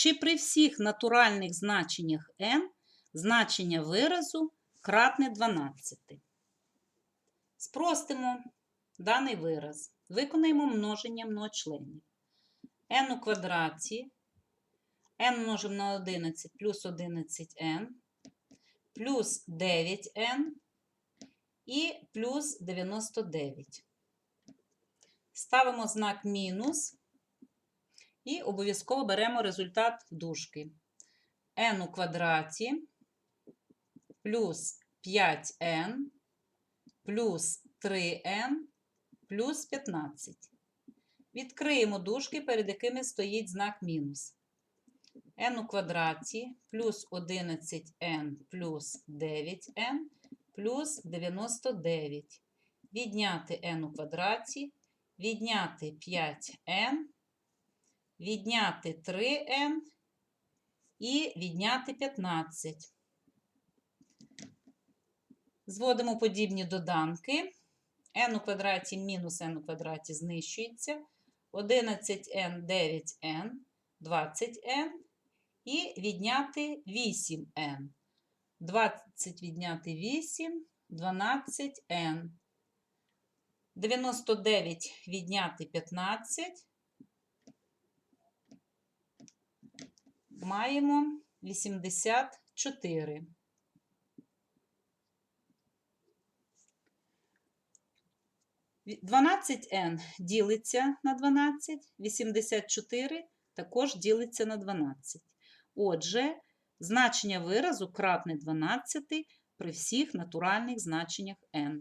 Чи при всіх натуральних значеннях n значення виразу кратне 12? Спростимо даний вираз. Виконаємо множення многочленів. n у квадраті, n множимо на 11 плюс 11n, плюс 9n і плюс 99. Ставимо знак мінус і обов'язково беремо результат дужки. n у квадраті плюс 5n плюс 3n плюс 15. Відкриємо дужки, перед якими стоїть знак мінус. n у квадраті плюс 11n плюс 9n плюс 99. Відняти n у квадраті, відняти 5n, відняти 3n і відняти 15. Зводимо подібні доданки. n у квадраті мінус n у квадраті знищується. 11n, 9n, 20n і відняти 8n. 20 відняти 8, 12n. 99 відняти 15. Маємо 84. Ві- 12n ділиться на 12, 84 також ділиться на 12. Отже, значення виразу кратне 12 при всіх натуральних значеннях n.